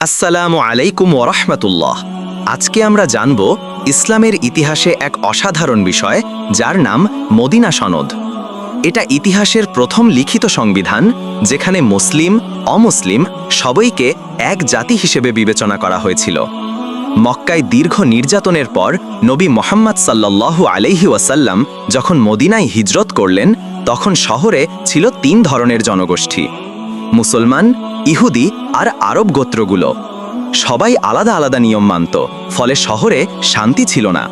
আসসালামু আলাইকুম ওরহমতুল্লাহ আজকে আমরা জানব ইসলামের ইতিহাসে এক অসাধারণ বিষয়, যার নাম মদিনা সনদ। এটা ইতিহাসের প্রথম লিখিত সংবিধান, যেখানে মুসলিম, অমুসলিম সবাইকে এক জাতি হিসেবে বিবেচনা করা হয়েছিল। মক্কায় দীর্ঘ নির্যাতনের পর নবী মোহাম্মদ সাল্লাল্লাহু আলাইহি ওয়াসাল্লাম যখন মদিনায় হিজরত করলেন, তখন শহরে ছিল তিন ধরনের জনগোষ্ঠী। মুসলমান, ইহুদি আর আরব গোত্রগুলো। সবাই আলাদা আলাদা নিয়ম মানত, ফলে শহরে শান্তি ছিল না।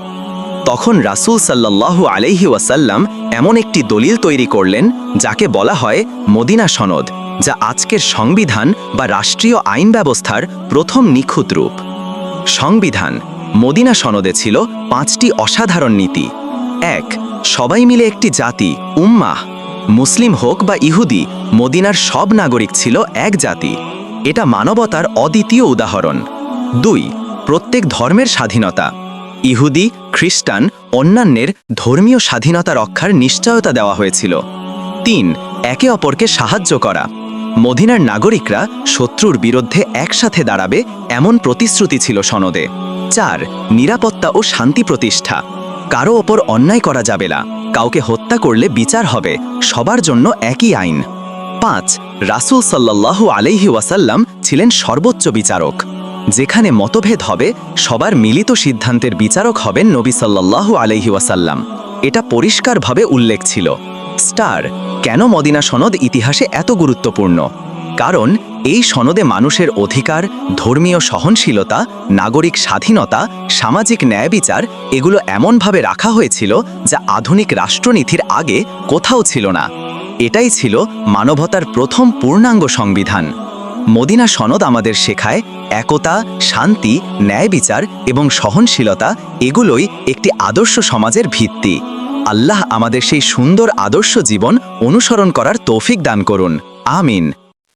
তখন রাসূল সাল্লাল্লাহু আলাইহি ওয়াসাল্লাম এমন একটি দলিল তৈরি করলেন, যাকে বলা হয় মদিনা সনদ, যা আজকের সংবিধান বা রাষ্ট্রীয় আইন ব্যবস্থার প্রথম নিখুঁত রূপ। সংবিধান, মদিনা সনদে ছিল পাঁচটি অসাধারণ নীতি। এক, সবাই মিলে একটি জাতি, উম্মাহ। মুসলিম হোক বা ইহুদি, মদিনার সব নাগরিক ছিল এক জাতি। এটা মানবতার অদ্বিতীয় উদাহরণ। দুই, প্রত্যেক ধর্মের স্বাধীনতা। ইহুদি, খ্রিস্টান, অন্যান্যের ধর্মীয় স্বাধীনতা রক্ষার নিশ্চয়তা দেওয়া হয়েছিল। তিন, একে অপরকে সাহায্য করা। মদিনার নাগরিকরা শত্রুর বিরুদ্ধে একসাথে দাঁড়াবে এমন প্রতিশ্রুতি ছিল সনদে। চার, নিরাপত্তা ও শান্তি প্রতিষ্ঠা। কারও ওপর অন্যায় করা যাবে না। কাউকে হত্যা করলে বিচার হবে। সবার জন্য একই আইন। পাঁচ, রাসূল সাল্লাল্লাহু আলাইহি ওয়াসাল্লাম ছিলেন সর্বোচ্চ বিচারক। যেখানে মতভেদ হবে, সবার মিলিত সিদ্ধান্তের বিচারক হবেন নবী সাল্লাল্লাহু আলাইহি ওয়াসাল্লাম। এটা পরিষ্কারভাবে উল্লেখ ছিল। স্টার, কেন মদিনা সনদ ইতিহাসে এত গুরুত্বপূর্ণ? কারণ এই সনদে মানুষের অধিকার, ধর্মীয় সহনশীলতা, নাগরিক স্বাধীনতা, সামাজিক ন্যায় বিচার এগুলো এমনভাবে রাখা হয়েছিল যা আধুনিক রাষ্ট্রনীতির আগে কোথাও ছিল না। এটাই ছিল মানবতার প্রথম পূর্ণাঙ্গ সংবিধান। মদিনা সনদ আমাদের শেখায় একতা, শান্তি, ন্যায় বিচার এবং সহনশীলতা এগুলোই একটি আদর্শ সমাজের ভিত্তি। আল্লাহ আমাদের সেই সুন্দর আদর্শ জীবন অনুসরণ করার তৌফিক দান করুন। আমিন।